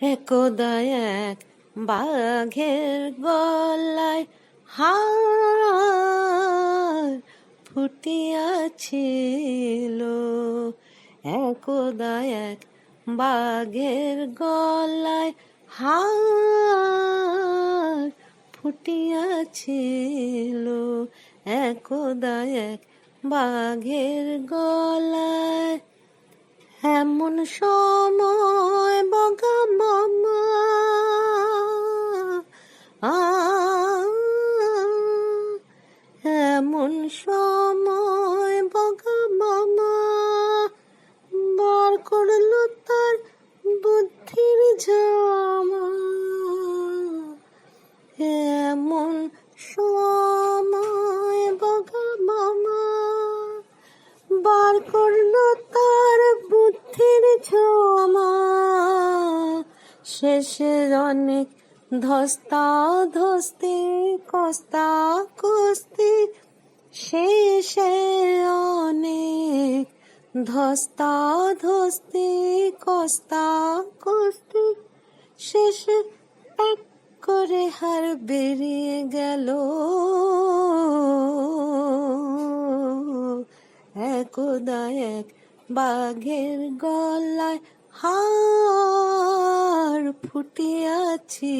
একদা এক বাঘের গলায় হার ফুটিয়াছিল একদা এক বাঘের গলায় হার ফুটিয়াছিল একদা এক বাঘের গলায় এমন সময় বগা মামা এমন সময় বগা মামা বার করল তার বুদ্ধির জামা এমন সময় বগা মামা বার করল শেষের অনেক ধস্তা ধস্তি, কস্তা কস্তি। শেষে অনেক ধস্তা ধস্তি, কস্তা কুস্তি। শেষে এক করে হার বেরিয়ে গেল। একদা এক বাঘের গলায় হার ফুটিয়াছিল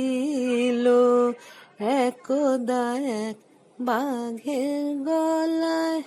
একদা এক বাঘের গলায়